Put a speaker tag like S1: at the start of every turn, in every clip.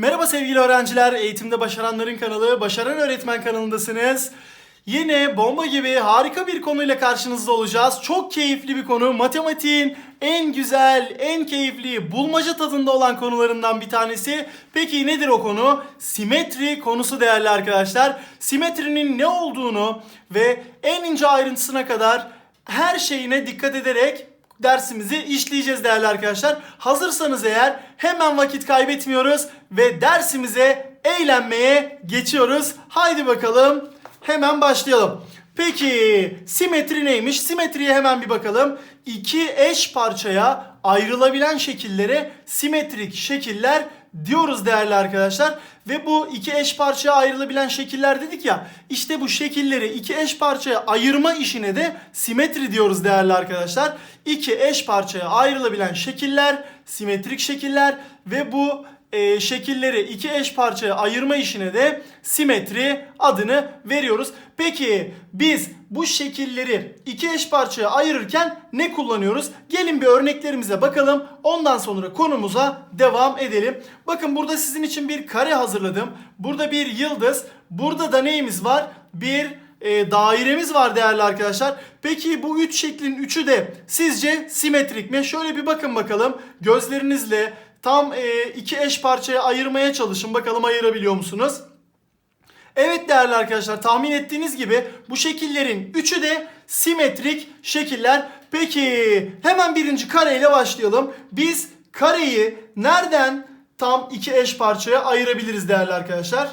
S1: Merhaba sevgili öğrenciler, Eğitimde Başaranların kanalı, Başaran Öğretmen kanalındasınız. Yine bomba gibi harika bir konuyla karşınızda olacağız. Çok keyifli bir konu. Matematiğin en güzel, en keyifli, bulmaca tadında olan konularından bir tanesi. Peki nedir o konu? Simetri konusu değerli arkadaşlar. Simetrinin ne olduğunu ve en ince ayrıntısına kadar her şeyine dikkat ederek dersimizi işleyeceğiz değerli arkadaşlar. Hazırsanız eğer hemen vakit kaybetmiyoruz ve dersimize eğlenmeye geçiyoruz. Haydi bakalım hemen başlayalım. Peki simetri neymiş? Simetriye hemen bir bakalım. İki eş parçaya ayrılabilen şekillere simetrik şekiller diyoruz değerli arkadaşlar. Ve bu iki eş parçaya ayrılabilen şekiller dedik ya. İşte bu şekilleri iki eş parçaya ayırma işine de simetri diyoruz değerli arkadaşlar. İki eş parçaya ayrılabilen şekiller, simetrik şekiller ve bu e, şekilleri iki eş parçaya ayırma işine de simetri adını veriyoruz. Peki biz bu şekilleri iki eş parçaya ayırırken ne kullanıyoruz? Gelin bir örneklerimize bakalım. Ondan sonra konumuza devam edelim. Bakın burada sizin için bir kare hazırladım. Burada bir yıldız. Burada da neyimiz var? Bir e, dairemiz var değerli arkadaşlar. Peki bu üç şeklin üçü de sizce simetrik mi? Şöyle bir bakın bakalım. Gözlerinizle tam e, iki eş parçaya ayırmaya çalışın. Bakalım ayırabiliyor musunuz? Evet değerli arkadaşlar tahmin ettiğiniz gibi bu şekillerin üçü de simetrik şekiller. Peki hemen birinci kareyle başlayalım. Biz kareyi nereden tam iki eş parçaya ayırabiliriz değerli arkadaşlar?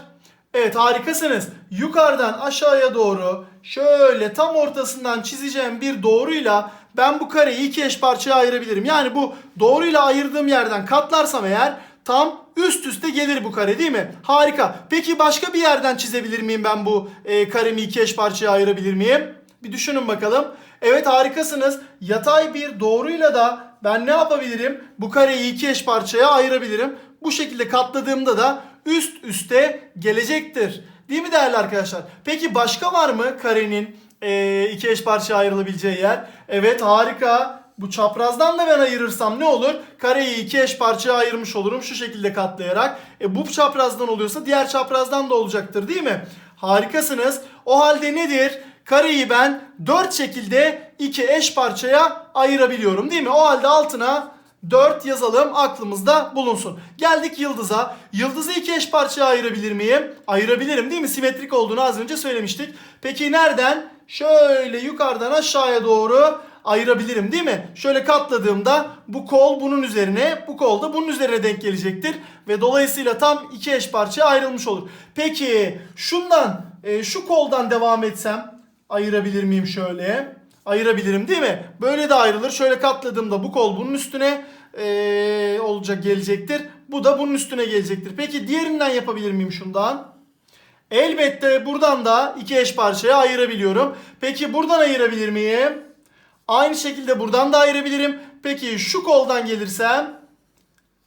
S1: Evet harikasınız. Yukarıdan aşağıya doğru şöyle tam ortasından çizeceğim bir doğruyla ben bu kareyi iki eş parçaya ayırabilirim. Yani bu doğruyla ayırdığım yerden katlarsam eğer tam üst üste gelir bu kare değil mi? Harika. Peki başka bir yerden çizebilir miyim ben bu e, karemi iki eş parçaya ayırabilir miyim? Bir düşünün bakalım. Evet harikasınız. Yatay bir doğruyla da ben ne yapabilirim? Bu kareyi iki eş parçaya ayırabilirim. Bu şekilde katladığımda da üst üste gelecektir. Değil mi değerli arkadaşlar? Peki başka var mı karenin e, iki eş parçaya ayrılabileceği yer? Evet harika. Bu çaprazdan da ben ayırırsam ne olur? Kareyi iki eş parçaya ayırmış olurum şu şekilde katlayarak. E, bu çaprazdan oluyorsa diğer çaprazdan da olacaktır değil mi? Harikasınız. O halde nedir? Kareyi ben dört şekilde iki eş parçaya ayırabiliyorum değil mi? O halde altına 4 yazalım aklımızda bulunsun. Geldik yıldıza. Yıldızı iki eş parçaya ayırabilir miyim? Ayırabilirim değil mi? Simetrik olduğunu az önce söylemiştik. Peki nereden? Şöyle yukarıdan aşağıya doğru ayırabilirim değil mi? Şöyle katladığımda bu kol bunun üzerine, bu kol da bunun üzerine denk gelecektir. Ve dolayısıyla tam iki eş parçaya ayrılmış olur. Peki şundan, e, şu koldan devam etsem ayırabilir miyim şöyle? Ayırabilirim değil mi? Böyle de ayrılır. Şöyle katladığımda bu kol bunun üstüne e, olacak gelecektir. Bu da bunun üstüne gelecektir. Peki diğerinden yapabilir miyim şundan? Elbette buradan da iki eş parçaya ayırabiliyorum. Peki buradan ayırabilir miyim? Aynı şekilde buradan da ayırabilirim. Peki şu koldan gelirsem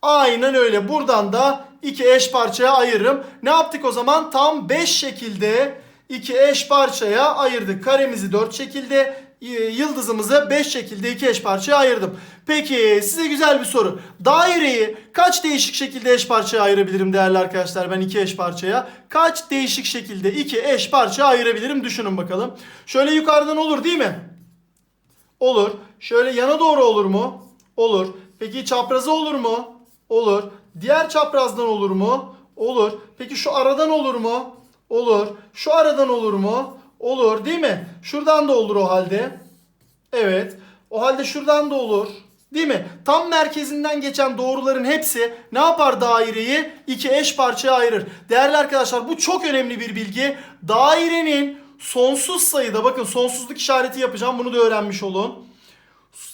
S1: aynen öyle buradan da iki eş parçaya ayırırım. Ne yaptık o zaman? Tam 5 şekilde iki eş parçaya ayırdık. Karemizi 4 şekilde, yıldızımızı 5 şekilde iki eş parçaya ayırdım. Peki size güzel bir soru. Daireyi kaç değişik şekilde eş parçaya ayırabilirim değerli arkadaşlar ben iki eş parçaya? Kaç değişik şekilde iki eş parçaya ayırabilirim düşünün bakalım. Şöyle yukarıdan olur değil mi? Olur. Şöyle yana doğru olur mu? Olur. Peki çaprazı olur mu? Olur. Diğer çaprazdan olur mu? Olur. Peki şu aradan olur mu? Olur. Şu aradan olur mu? Olur değil mi? Şuradan da olur o halde. Evet. O halde şuradan da olur. Değil mi? Tam merkezinden geçen doğruların hepsi ne yapar daireyi? iki eş parçaya ayırır. Değerli arkadaşlar bu çok önemli bir bilgi. Dairenin sonsuz sayıda bakın sonsuzluk işareti yapacağım bunu da öğrenmiş olun.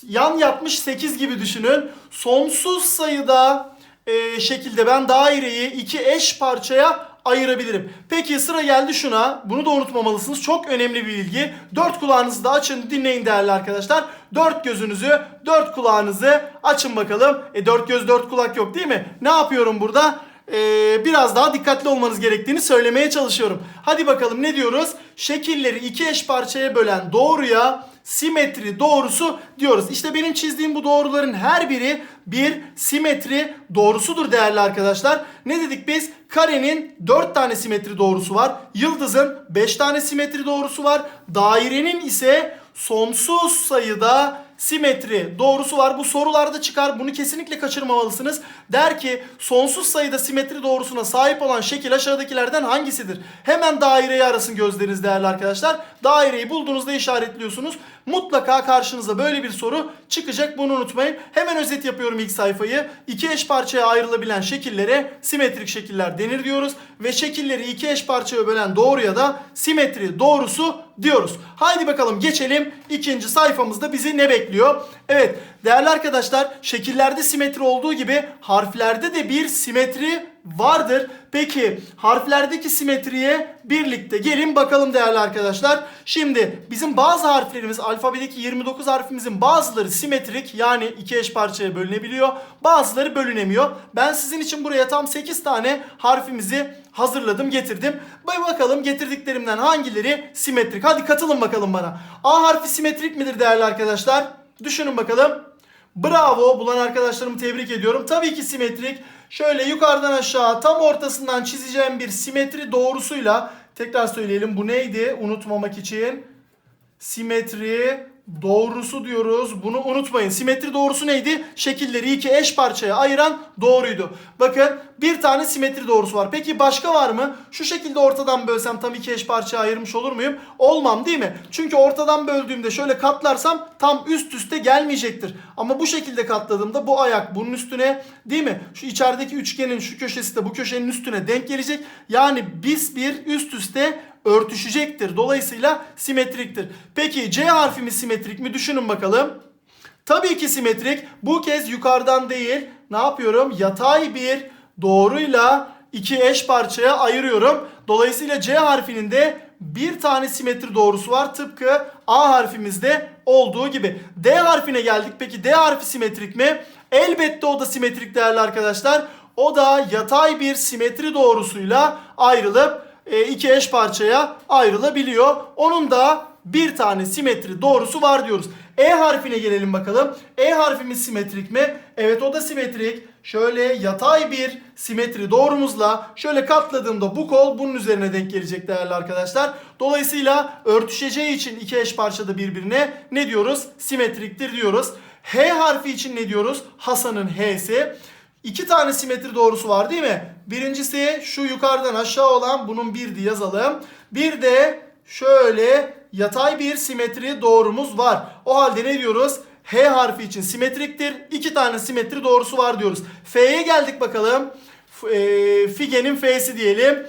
S1: Yan yatmış 8 gibi düşünün. Sonsuz sayıda e, şekilde ben daireyi iki eş parçaya ayırabilirim. Peki sıra geldi şuna. Bunu da unutmamalısınız. Çok önemli bir bilgi. Dört kulağınızı da açın dinleyin değerli arkadaşlar. Dört gözünüzü, dört kulağınızı açın bakalım. E dört göz dört kulak yok değil mi? Ne yapıyorum burada? Ee, biraz daha dikkatli olmanız gerektiğini söylemeye çalışıyorum. Hadi bakalım ne diyoruz? Şekilleri iki eş parçaya bölen doğruya simetri doğrusu diyoruz. İşte benim çizdiğim bu doğruların her biri bir simetri doğrusudur değerli arkadaşlar. Ne dedik biz? Karenin 4 tane simetri doğrusu var. Yıldızın 5 tane simetri doğrusu var. Dairenin ise sonsuz sayıda simetri doğrusu var. Bu sorularda çıkar. Bunu kesinlikle kaçırmamalısınız. Der ki sonsuz sayıda simetri doğrusuna sahip olan şekil aşağıdakilerden hangisidir? Hemen daireyi arasın gözleriniz değerli arkadaşlar. Daireyi bulduğunuzda işaretliyorsunuz. Mutlaka karşınıza böyle bir soru çıkacak. Bunu unutmayın. Hemen özet yapıyorum ilk sayfayı. İki eş parçaya ayrılabilen şekillere simetrik şekiller denir diyoruz. Ve şekilleri iki eş parçaya bölen doğruya da simetri doğrusu diyoruz. Haydi bakalım geçelim. İkinci sayfamızda bizi ne bekliyor? Evet değerli arkadaşlar şekillerde simetri olduğu gibi harflerde de bir simetri vardır. Peki harflerdeki simetriye birlikte gelin bakalım değerli arkadaşlar. Şimdi bizim bazı harflerimiz alfabedeki 29 harfimizin bazıları simetrik yani iki eş parçaya bölünebiliyor. Bazıları bölünemiyor. Ben sizin için buraya tam 8 tane harfimizi hazırladım getirdim. Bay bakalım getirdiklerimden hangileri simetrik. Hadi katılın bakalım bana. A harfi simetrik midir değerli arkadaşlar? Düşünün bakalım. Bravo bulan arkadaşlarımı tebrik ediyorum. Tabii ki simetrik. Şöyle yukarıdan aşağı tam ortasından çizeceğim bir simetri doğrusuyla tekrar söyleyelim bu neydi unutmamak için. Simetri doğrusu diyoruz. Bunu unutmayın. Simetri doğrusu neydi? Şekilleri iki eş parçaya ayıran doğruydu. Bakın bir tane simetri doğrusu var. Peki başka var mı? Şu şekilde ortadan bölsem tam iki eş parçaya ayırmış olur muyum? Olmam değil mi? Çünkü ortadan böldüğümde şöyle katlarsam tam üst üste gelmeyecektir. Ama bu şekilde katladığımda bu ayak bunun üstüne değil mi? Şu içerideki üçgenin şu köşesi de bu köşenin üstüne denk gelecek. Yani biz bir üst üste örtüşecektir. Dolayısıyla simetriktir. Peki C harfimiz simetrik mi? Düşünün bakalım. Tabii ki simetrik. Bu kez yukarıdan değil. Ne yapıyorum? Yatay bir doğruyla iki eş parçaya ayırıyorum. Dolayısıyla C harfinin de bir tane simetri doğrusu var. Tıpkı A harfimizde olduğu gibi. D harfine geldik. Peki D harfi simetrik mi? Elbette o da simetrik değerli arkadaşlar. O da yatay bir simetri doğrusuyla ayrılıp iki eş parçaya ayrılabiliyor. Onun da bir tane simetri doğrusu var diyoruz. E harfine gelelim bakalım. E harfimiz simetrik mi? Evet o da simetrik. Şöyle yatay bir simetri doğrumuzla şöyle katladığımda bu kol bunun üzerine denk gelecek değerli arkadaşlar. Dolayısıyla örtüşeceği için iki eş parçada birbirine ne diyoruz? Simetriktir diyoruz. H harfi için ne diyoruz? Hasan'ın H'si. İki tane simetri doğrusu var değil mi? Birincisi şu yukarıdan aşağı olan bunun bir diye yazalım. Bir de şöyle yatay bir simetri doğrumuz var. O halde ne diyoruz? H harfi için simetriktir. İki tane simetri doğrusu var diyoruz. F'ye geldik bakalım. F- e, figenin F'si diyelim.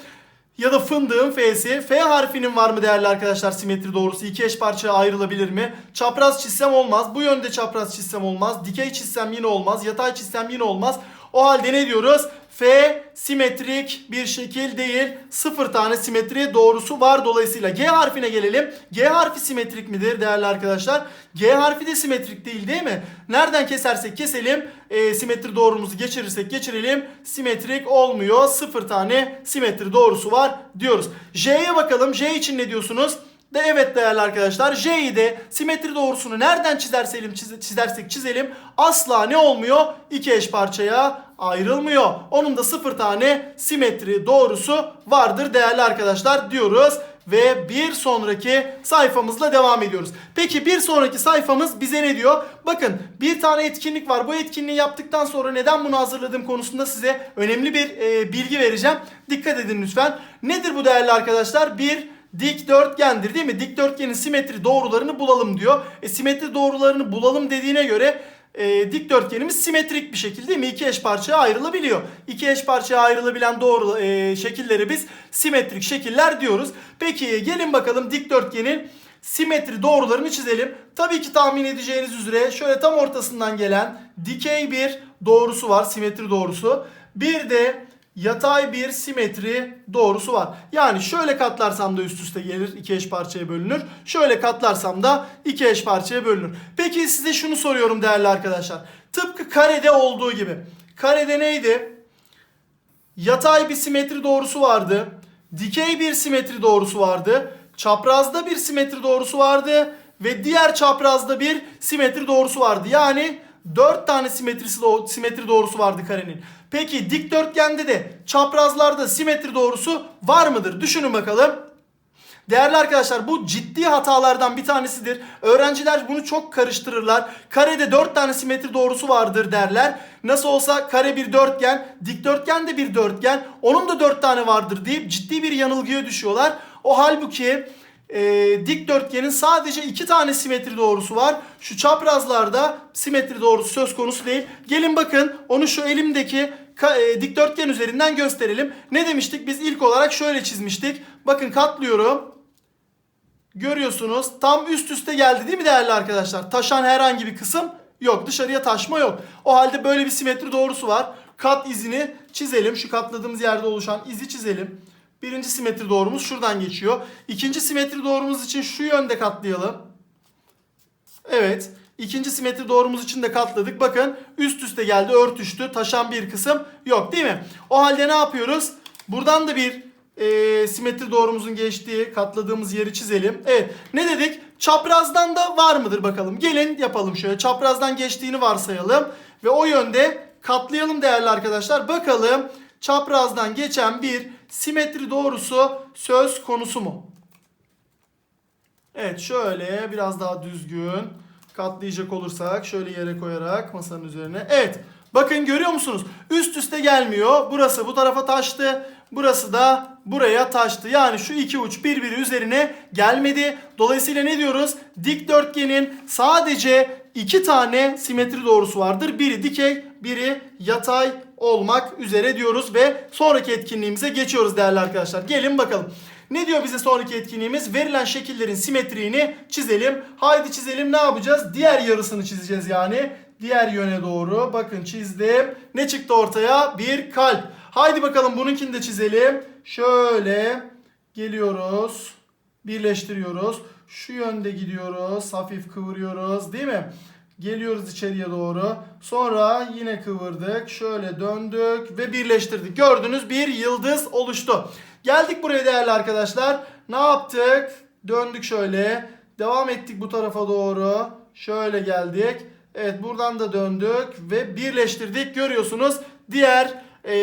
S1: Ya da fındığın F'si. F harfinin var mı değerli arkadaşlar simetri doğrusu? İki eş parçaya ayrılabilir mi? Çapraz çizsem olmaz. Bu yönde çapraz çizsem olmaz. Dikey çizsem yine olmaz. Yatay çizsem yine olmaz. O halde ne diyoruz? F simetrik bir şekil değil. Sıfır tane simetri doğrusu var. Dolayısıyla G harfine gelelim. G harfi simetrik midir değerli arkadaşlar? G harfi de simetrik değil değil mi? Nereden kesersek keselim. E, simetri doğrumuzu geçirirsek geçirelim. Simetrik olmuyor. Sıfır tane simetri doğrusu var diyoruz. J'ye bakalım. J için ne diyorsunuz? De evet değerli arkadaşlar J'yi de simetri doğrusunu nereden çizersek, çizersek çizelim asla ne olmuyor? İki eş parçaya ayrılmıyor. Onun da sıfır tane simetri doğrusu vardır değerli arkadaşlar diyoruz. Ve bir sonraki sayfamızla devam ediyoruz. Peki bir sonraki sayfamız bize ne diyor? Bakın bir tane etkinlik var. Bu etkinliği yaptıktan sonra neden bunu hazırladığım konusunda size önemli bir e, bilgi vereceğim. Dikkat edin lütfen. Nedir bu değerli arkadaşlar? Bir dikdörtgendir değil mi? Dikdörtgenin simetri doğrularını bulalım diyor. E, simetri doğrularını bulalım dediğine göre e, dikdörtgenimiz simetrik bir şekilde değil mi? İki eş parçaya ayrılabiliyor. İki eş parçaya ayrılabilen doğru e, şekilleri biz simetrik şekiller diyoruz. Peki gelin bakalım dikdörtgenin simetri doğrularını çizelim. Tabii ki tahmin edeceğiniz üzere şöyle tam ortasından gelen dikey bir doğrusu var. Simetri doğrusu. Bir de yatay bir simetri doğrusu var. Yani şöyle katlarsam da üst üste gelir iki eş parçaya bölünür. Şöyle katlarsam da iki eş parçaya bölünür. Peki size şunu soruyorum değerli arkadaşlar. Tıpkı karede olduğu gibi. Karede neydi? Yatay bir simetri doğrusu vardı. Dikey bir simetri doğrusu vardı. Çaprazda bir simetri doğrusu vardı. ve diğer çaprazda bir simetri doğrusu vardı. Yani 4 tane simetrisi doğ- simetri doğrusu vardı karenin. Peki dikdörtgende de çaprazlarda simetri doğrusu var mıdır? Düşünün bakalım. Değerli arkadaşlar bu ciddi hatalardan bir tanesidir. Öğrenciler bunu çok karıştırırlar. Karede 4 tane simetri doğrusu vardır derler. Nasıl olsa kare bir dörtgen, dikdörtgen de bir dörtgen. Onun da 4 tane vardır deyip ciddi bir yanılgıya düşüyorlar. O halbuki e, dikdörtgenin sadece 2 tane simetri doğrusu var. Şu çaprazlarda simetri doğrusu söz konusu değil. Gelin bakın onu şu elimdeki e, dikdörtgen üzerinden gösterelim. Ne demiştik? Biz ilk olarak şöyle çizmiştik. Bakın katlıyorum. Görüyorsunuz tam üst üste geldi değil mi değerli arkadaşlar? Taşan herhangi bir kısım yok. Dışarıya taşma yok. O halde böyle bir simetri doğrusu var. Kat izini çizelim. Şu katladığımız yerde oluşan izi çizelim. Birinci simetri doğrumuz şuradan geçiyor. İkinci simetri doğrumuz için şu yönde katlayalım. Evet. İkinci simetri doğrumuz için de katladık. Bakın üst üste geldi örtüştü. Taşan bir kısım yok değil mi? O halde ne yapıyoruz? Buradan da bir e, simetri doğrumuzun geçtiği katladığımız yeri çizelim. Evet ne dedik? Çaprazdan da var mıdır bakalım. Gelin yapalım şöyle. Çaprazdan geçtiğini varsayalım. Ve o yönde katlayalım değerli arkadaşlar. Bakalım çaprazdan geçen bir simetri doğrusu söz konusu mu? Evet şöyle biraz daha düzgün katlayacak olursak şöyle yere koyarak masanın üzerine. Evet bakın görüyor musunuz? Üst üste gelmiyor. Burası bu tarafa taştı. Burası da buraya taştı. Yani şu iki uç birbiri üzerine gelmedi. Dolayısıyla ne diyoruz? Dikdörtgenin sadece iki tane simetri doğrusu vardır. Biri dikey, biri yatay olmak üzere diyoruz ve sonraki etkinliğimize geçiyoruz değerli arkadaşlar. Gelin bakalım. Ne diyor bize sonraki etkinliğimiz? Verilen şekillerin simetriğini çizelim. Haydi çizelim ne yapacağız? Diğer yarısını çizeceğiz yani. Diğer yöne doğru. Bakın çizdim. Ne çıktı ortaya? Bir kalp. Haydi bakalım bununkini de çizelim. Şöyle geliyoruz. Birleştiriyoruz. Şu yönde gidiyoruz. Hafif kıvırıyoruz değil mi? Geliyoruz içeriye doğru. Sonra yine kıvırdık. Şöyle döndük ve birleştirdik. Gördünüz bir yıldız oluştu. Geldik buraya değerli arkadaşlar. Ne yaptık? Döndük şöyle. Devam ettik bu tarafa doğru. Şöyle geldik. Evet buradan da döndük ve birleştirdik. Görüyorsunuz diğer e,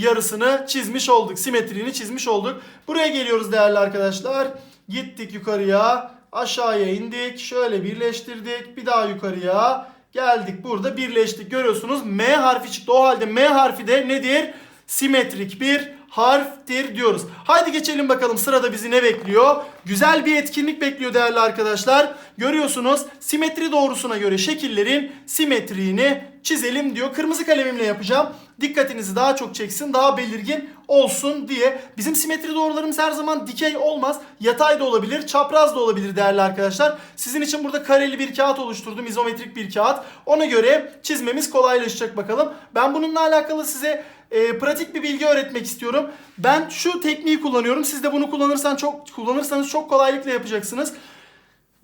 S1: yarısını çizmiş olduk. Simetriğini çizmiş olduk. Buraya geliyoruz değerli arkadaşlar. Gittik yukarıya. Aşağıya indik. Şöyle birleştirdik. Bir daha yukarıya. Geldik burada birleştik. Görüyorsunuz M harfi çıktı. O halde M harfi de nedir? Simetrik bir harftir diyoruz. Haydi geçelim bakalım sırada bizi ne bekliyor? Güzel bir etkinlik bekliyor değerli arkadaşlar. Görüyorsunuz simetri doğrusuna göre şekillerin simetriğini çizelim diyor. Kırmızı kalemimle yapacağım. Dikkatinizi daha çok çeksin, daha belirgin olsun diye. Bizim simetri doğrularımız her zaman dikey olmaz. Yatay da olabilir, çapraz da olabilir değerli arkadaşlar. Sizin için burada kareli bir kağıt oluşturdum, izometrik bir kağıt. Ona göre çizmemiz kolaylaşacak bakalım. Ben bununla alakalı size e, pratik bir bilgi öğretmek istiyorum. Ben şu tekniği kullanıyorum. Siz de bunu kullanırsan çok kullanırsanız çok kolaylıkla yapacaksınız.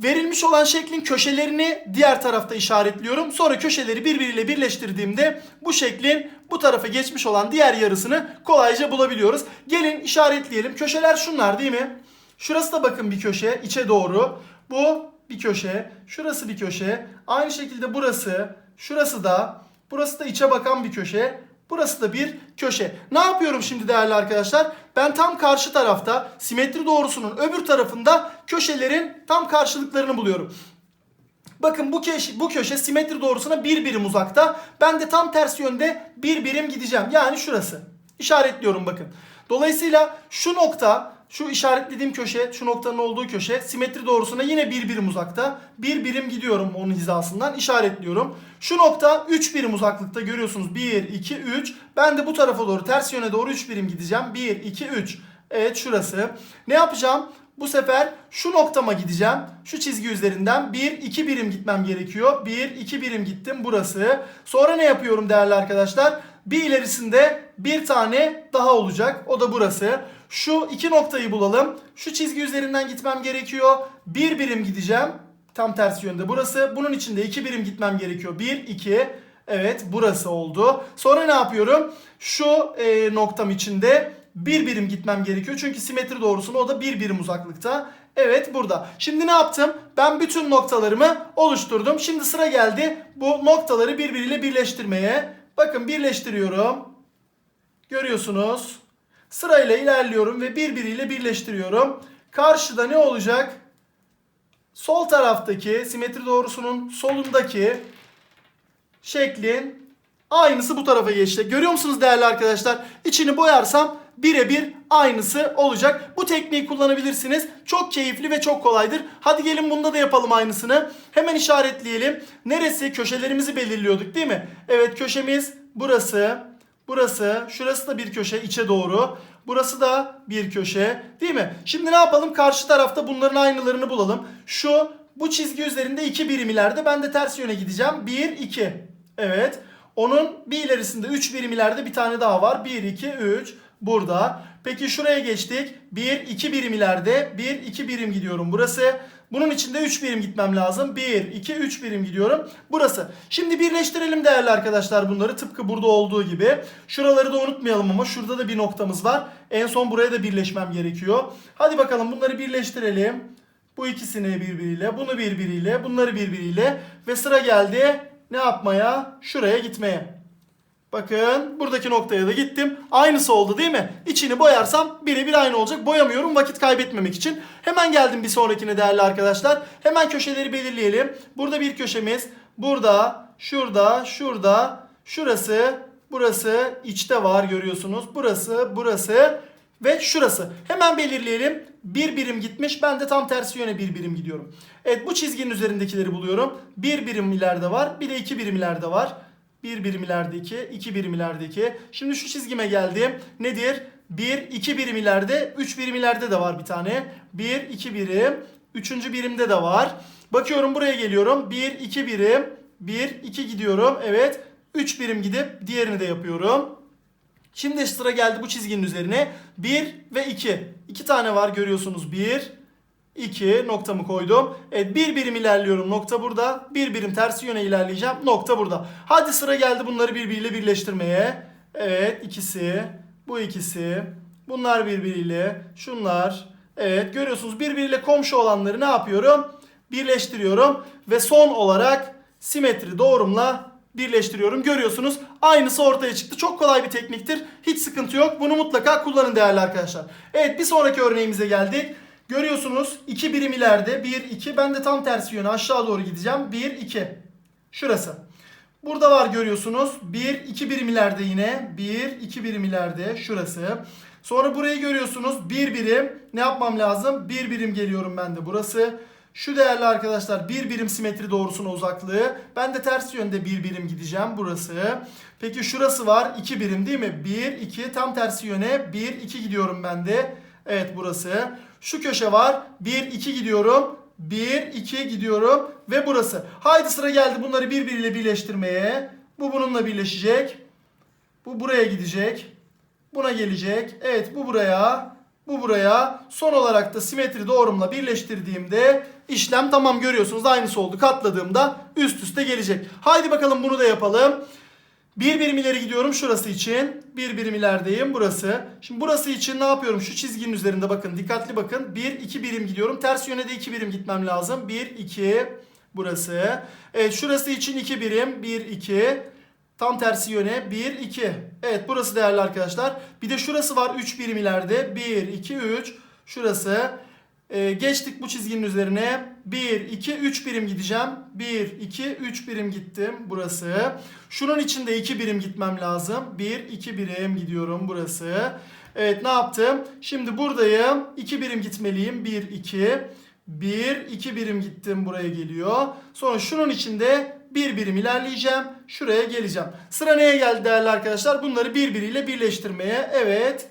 S1: Verilmiş olan şeklin köşelerini diğer tarafta işaretliyorum. Sonra köşeleri birbiriyle birleştirdiğimde bu şeklin bu tarafa geçmiş olan diğer yarısını kolayca bulabiliyoruz. Gelin işaretleyelim. Köşeler şunlar değil mi? Şurası da bakın bir köşe içe doğru. Bu bir köşe. Şurası bir köşe. Aynı şekilde burası. Şurası da. Burası da içe bakan bir köşe. Burası da bir köşe. Ne yapıyorum şimdi değerli arkadaşlar? Ben tam karşı tarafta simetri doğrusunun öbür tarafında köşelerin tam karşılıklarını buluyorum. Bakın bu köşe, bu köşe simetri doğrusuna bir birim uzakta. Ben de tam tersi yönde bir birim gideceğim. Yani şurası. İşaretliyorum bakın. Dolayısıyla şu nokta şu işaretlediğim köşe, şu noktanın olduğu köşe simetri doğrusuna yine bir birim uzakta. Bir birim gidiyorum onun hizasından işaretliyorum. Şu nokta 3 birim uzaklıkta görüyorsunuz. 1, 2, 3. Ben de bu tarafa doğru ters yöne doğru 3 birim gideceğim. 1, 2, 3. Evet şurası. Ne yapacağım? Bu sefer şu noktama gideceğim. Şu çizgi üzerinden 1, 2 birim gitmem gerekiyor. 1, 2 birim gittim burası. Sonra ne yapıyorum değerli arkadaşlar? Bir ilerisinde bir tane daha olacak. O da burası. Şu iki noktayı bulalım. Şu çizgi üzerinden gitmem gerekiyor. Bir birim gideceğim. Tam tersi yönde burası. Bunun için de iki birim gitmem gerekiyor. Bir, iki. Evet burası oldu. Sonra ne yapıyorum? Şu e, noktam içinde bir birim gitmem gerekiyor. Çünkü simetri doğrusuna o da bir birim uzaklıkta. Evet burada. Şimdi ne yaptım? Ben bütün noktalarımı oluşturdum. Şimdi sıra geldi bu noktaları birbiriyle birleştirmeye. Bakın birleştiriyorum. Görüyorsunuz. Sırayla ilerliyorum ve birbiriyle birleştiriyorum. Karşıda ne olacak? Sol taraftaki simetri doğrusunun solundaki şeklin aynısı bu tarafa geçti. Görüyor musunuz değerli arkadaşlar? İçini boyarsam birebir aynısı olacak. Bu tekniği kullanabilirsiniz. Çok keyifli ve çok kolaydır. Hadi gelin bunda da yapalım aynısını. Hemen işaretleyelim. Neresi? Köşelerimizi belirliyorduk değil mi? Evet köşemiz burası. Burası. Şurası da bir köşe içe doğru. Burası da bir köşe. Değil mi? Şimdi ne yapalım? Karşı tarafta bunların aynılarını bulalım. Şu bu çizgi üzerinde iki birim ileride. Ben de ters yöne gideceğim. 1, 2. Evet. Onun bir ilerisinde 3 birim ileride bir tane daha var. 1, 2, 3. Burada. Peki şuraya geçtik. 1, 2 birim ileride. 1, 2 birim gidiyorum. Burası. Bunun içinde 3 birim gitmem lazım. 1, 2, 3 birim gidiyorum. Burası. Şimdi birleştirelim değerli arkadaşlar bunları. Tıpkı burada olduğu gibi. Şuraları da unutmayalım ama şurada da bir noktamız var. En son buraya da birleşmem gerekiyor. Hadi bakalım bunları birleştirelim. Bu ikisini birbiriyle, bunu birbiriyle, bunları birbiriyle ve sıra geldi ne yapmaya? Şuraya gitmeye. Bakın buradaki noktaya da gittim. Aynısı oldu değil mi? İçini boyarsam birebir aynı olacak. Boyamıyorum vakit kaybetmemek için. Hemen geldim bir sonrakine değerli arkadaşlar. Hemen köşeleri belirleyelim. Burada bir köşemiz. Burada, şurada, şurada, şurası, burası içte var görüyorsunuz. Burası, burası ve şurası. Hemen belirleyelim. Bir birim gitmiş. Ben de tam tersi yöne bir birim gidiyorum. Evet bu çizginin üzerindekileri buluyorum. Bir birim ileride var. Bir de iki birim ileride var. Bir birim ilerideki, iki birim ilerideki. Şimdi şu çizgime geldim. Nedir? Bir, iki birim ileride, üç birim ileride de var bir tane. Bir, iki birim, üçüncü birimde de var. Bakıyorum buraya geliyorum. Bir, iki birim, bir, iki gidiyorum. Evet, üç birim gidip diğerini de yapıyorum. Şimdi sıra geldi bu çizginin üzerine. 1 ve 2. 2 tane var görüyorsunuz. 1, 2 noktamı koydum. Evet bir birim ilerliyorum. Nokta burada. Bir birim tersi yöne ilerleyeceğim. Nokta burada. Hadi sıra geldi bunları birbiriyle birleştirmeye. Evet ikisi. Bu ikisi. Bunlar birbiriyle. Şunlar. Evet görüyorsunuz birbiriyle komşu olanları ne yapıyorum? Birleştiriyorum. Ve son olarak simetri doğrumla birleştiriyorum. Görüyorsunuz aynısı ortaya çıktı. Çok kolay bir tekniktir. Hiç sıkıntı yok. Bunu mutlaka kullanın değerli arkadaşlar. Evet bir sonraki örneğimize geldik. Görüyorsunuz 2 birim ileride 1 2 ben de tam tersi yöne aşağı doğru gideceğim. 1 2. Şurası. Burada var görüyorsunuz. 1 2 birim ileride yine. 1 2 birim ileride şurası. Sonra burayı görüyorsunuz. 1 birim. Ne yapmam lazım? 1 birim geliyorum ben de burası. Şu değerli arkadaşlar bir birim simetri doğrusuna uzaklığı. Ben de ters yönde bir birim gideceğim burası. Peki şurası var 2 birim değil mi? 1 2 tam tersi yöne 1 2 gidiyorum ben de. Evet burası. Şu köşe var 1 2 gidiyorum. 1 2 gidiyorum ve burası. Haydi sıra geldi bunları birbiriyle birleştirmeye. Bu bununla birleşecek. Bu buraya gidecek. Buna gelecek. Evet bu buraya. Bu buraya. Son olarak da simetri doğrumla birleştirdiğimde işlem tamam görüyorsunuz. Aynısı oldu. Katladığımda üst üste gelecek. Haydi bakalım bunu da yapalım. Bir birim ileri gidiyorum şurası için. Bir birim ilerideyim burası. Şimdi burası için ne yapıyorum? Şu çizginin üzerinde bakın dikkatli bakın. Bir iki birim gidiyorum. Ters yöne de iki birim gitmem lazım. Bir iki burası. Evet şurası için iki birim. Bir iki. Tam tersi yöne 1 2. Evet burası değerli arkadaşlar. Bir de şurası var 3 birim ileride. 1 2 3. Şurası. Ee, geçtik bu çizginin üzerine. 1 2 3 birim gideceğim. 1 2 3 birim gittim burası. Şunun içinde 2 birim gitmem lazım. 1 2 birim gidiyorum burası. Evet ne yaptım? Şimdi buradayım. 2 birim gitmeliyim. 1 2 1 2 birim gittim buraya geliyor. Sonra şunun içinde bir birim ilerleyeceğim. Şuraya geleceğim. Sıra neye geldi değerli arkadaşlar? Bunları birbiriyle birleştirmeye. Evet.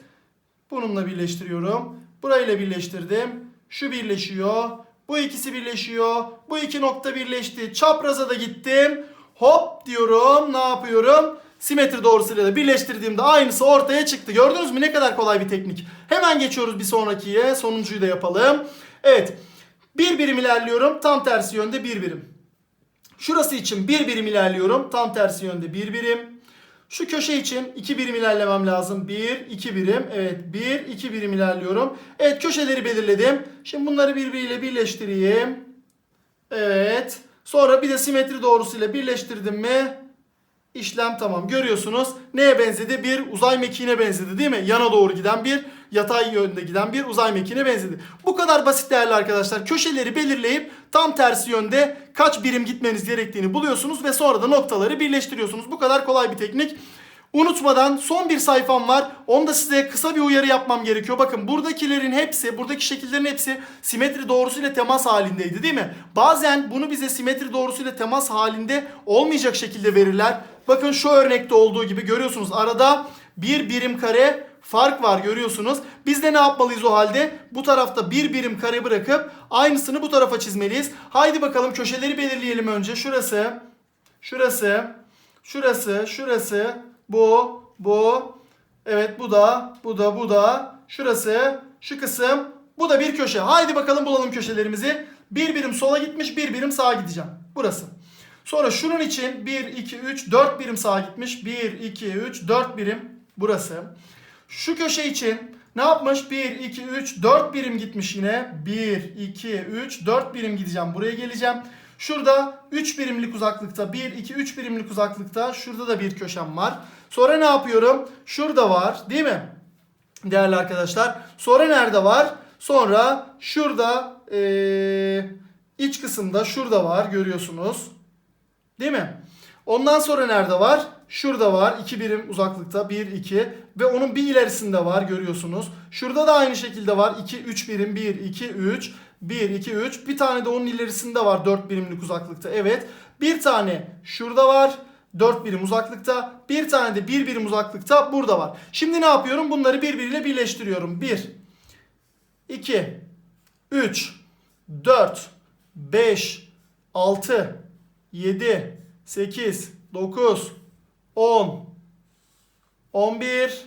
S1: Bununla birleştiriyorum. Burayla birleştirdim. Şu birleşiyor. Bu ikisi birleşiyor. Bu iki nokta birleşti. Çapraza da gittim. Hop diyorum. Ne yapıyorum? Simetri doğrusuyla da birleştirdiğimde aynısı ortaya çıktı. Gördünüz mü ne kadar kolay bir teknik. Hemen geçiyoruz bir sonrakiye. Sonuncuyu da yapalım. Evet. Bir birim ilerliyorum. Tam tersi yönde bir birim. Şurası için bir birim ilerliyorum. Tam tersi yönde bir birim. Şu köşe için 2 birim ilerlemem lazım. 1, 2 birim. Evet 1, 2 birim ilerliyorum. Evet köşeleri belirledim. Şimdi bunları birbiriyle birleştireyim. Evet. Sonra bir de simetri doğrusuyla birleştirdim mi? İşlem tamam. Görüyorsunuz neye benzedi? Bir uzay mekiğine benzedi değil mi? Yana doğru giden bir yatay yönde giden bir uzay mekiğine benzedi. Bu kadar basit değerli arkadaşlar. Köşeleri belirleyip tam tersi yönde kaç birim gitmeniz gerektiğini buluyorsunuz ve sonra da noktaları birleştiriyorsunuz. Bu kadar kolay bir teknik. Unutmadan son bir sayfam var. Onda size kısa bir uyarı yapmam gerekiyor. Bakın buradakilerin hepsi, buradaki şekillerin hepsi simetri doğrusuyla temas halindeydi değil mi? Bazen bunu bize simetri doğrusuyla temas halinde olmayacak şekilde verirler. Bakın şu örnekte olduğu gibi görüyorsunuz arada bir birim kare fark var görüyorsunuz. Biz de ne yapmalıyız o halde? Bu tarafta bir birim kare bırakıp aynısını bu tarafa çizmeliyiz. Haydi bakalım köşeleri belirleyelim önce. Şurası, şurası, şurası, şurası, bu, bu. Evet bu da, bu da, bu da. Şurası, şu kısım. Bu da bir köşe. Haydi bakalım bulalım köşelerimizi. Bir birim sola gitmiş, bir birim sağa gideceğim. Burası. Sonra şunun için 1, 2, 3, 4 birim sağa gitmiş. 1, 2, 3, 4 birim. Burası. Şu köşe için ne yapmış? 1, 2, 3, 4 birim gitmiş yine. 1, 2, 3, 4 birim gideceğim. Buraya geleceğim. Şurada 3 birimlik uzaklıkta 1, 2, 3 birimlik uzaklıkta şurada da bir köşem var. Sonra ne yapıyorum? Şurada var değil mi? Değerli arkadaşlar. Sonra nerede var? Sonra şurada ee, iç kısımda şurada var görüyorsunuz. Değil mi? Ondan sonra nerede var? Şurada var. 2 birim uzaklıkta. 1, 2. Ve onun bir ilerisinde var görüyorsunuz. Şurada da aynı şekilde var. 2, 3 birim. 1, 2, 3. 1, 2, 3. Bir tane de onun ilerisinde var 4 birimlik uzaklıkta. Evet. Bir tane şurada var. 4 birim uzaklıkta. Bir tane de 1 birim uzaklıkta burada var. Şimdi ne yapıyorum? Bunları birbiriyle birleştiriyorum. 1, 2, 3, 4, 5, 6, 7, 8, 9, 10, 11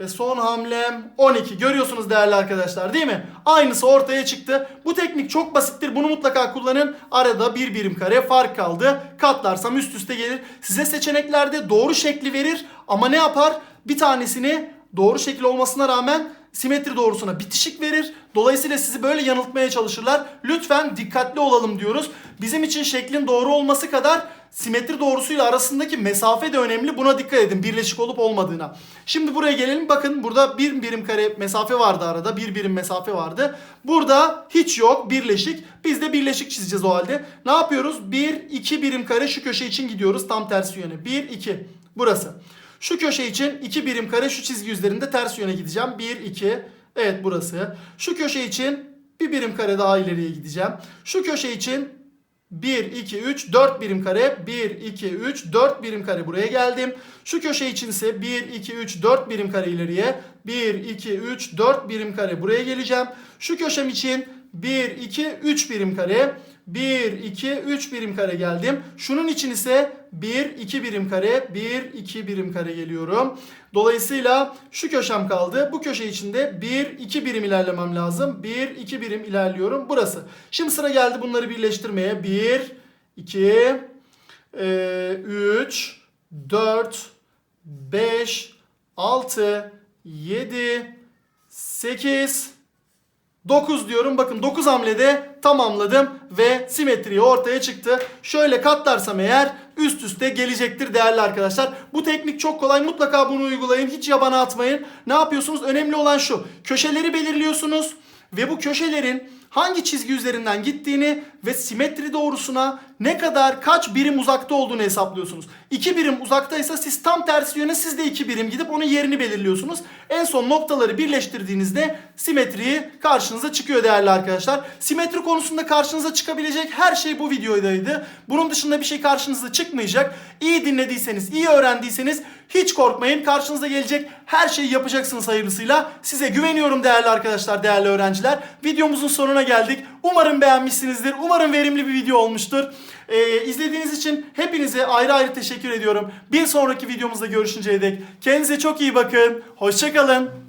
S1: ve son hamlem 12. Görüyorsunuz değerli arkadaşlar değil mi? Aynısı ortaya çıktı. Bu teknik çok basittir. Bunu mutlaka kullanın. Arada bir birim kare fark kaldı. Katlarsam üst üste gelir. Size seçeneklerde doğru şekli verir ama ne yapar? Bir tanesini doğru şekil olmasına rağmen simetri doğrusuna bitişik verir. Dolayısıyla sizi böyle yanıltmaya çalışırlar. Lütfen dikkatli olalım diyoruz. Bizim için şeklin doğru olması kadar simetri doğrusuyla arasındaki mesafe de önemli. Buna dikkat edin birleşik olup olmadığına. Şimdi buraya gelelim. Bakın burada bir birim kare mesafe vardı arada. Bir birim mesafe vardı. Burada hiç yok birleşik. Biz de birleşik çizeceğiz o halde. Ne yapıyoruz? 1, 2 birim kare şu köşe için gidiyoruz. Tam tersi yöne. 1, 2. Burası. Şu köşe için 2 birim kare şu çizgi üzerinde ters yöne gideceğim. 1, 2. Evet burası. Şu köşe için bir birim kare daha ileriye gideceğim. Şu köşe için 1, 2, 3, 4 birim kare. 1, 2, 3, 4 birim kare buraya geldim. Şu köşe için ise 1, 2, 3, 4 birim kare ileriye. 1, 2, 3, 4 birim kare buraya geleceğim. Şu köşem için 1, 2, 3 birim kare. 1, 2, 3 birim kare geldim. Şunun için ise 1, 2 birim kare, 1, 2 birim kare geliyorum. Dolayısıyla şu köşem kaldı. Bu köşe içinde 1, 2 birim ilerlemem lazım. 1, 2 birim ilerliyorum. Burası. Şimdi sıra geldi bunları birleştirmeye. 1, 2, 3, 4, 5, 6, 7, 8, 9 diyorum. Bakın 9 hamlede tamamladım ve simetri ortaya çıktı. Şöyle katlarsam eğer üst üste gelecektir değerli arkadaşlar. Bu teknik çok kolay. Mutlaka bunu uygulayın. Hiç yabana atmayın. Ne yapıyorsunuz? Önemli olan şu. Köşeleri belirliyorsunuz ve bu köşelerin hangi çizgi üzerinden gittiğini ve simetri doğrusuna ne kadar kaç birim uzakta olduğunu hesaplıyorsunuz. 2 birim uzaktaysa siz tam tersi yöne siz de 2 birim gidip onun yerini belirliyorsunuz. En son noktaları birleştirdiğinizde simetriyi karşınıza çıkıyor değerli arkadaşlar. Simetri konusunda karşınıza çıkabilecek her şey bu videodaydı. Bunun dışında bir şey karşınıza çıkmayacak. İyi dinlediyseniz, iyi öğrendiyseniz hiç korkmayın. Karşınıza gelecek her şeyi yapacaksınız hayırlısıyla. Size güveniyorum değerli arkadaşlar, değerli öğrenciler. Videomuzun sonuna geldik. Umarım beğenmişsinizdir. Umarım verimli bir video olmuştur. Ee, izlediğiniz için hepinize ayrı ayrı teşekkür ediyorum. Bir sonraki videomuzda görüşünceye dek kendinize çok iyi bakın. Hoşçakalın.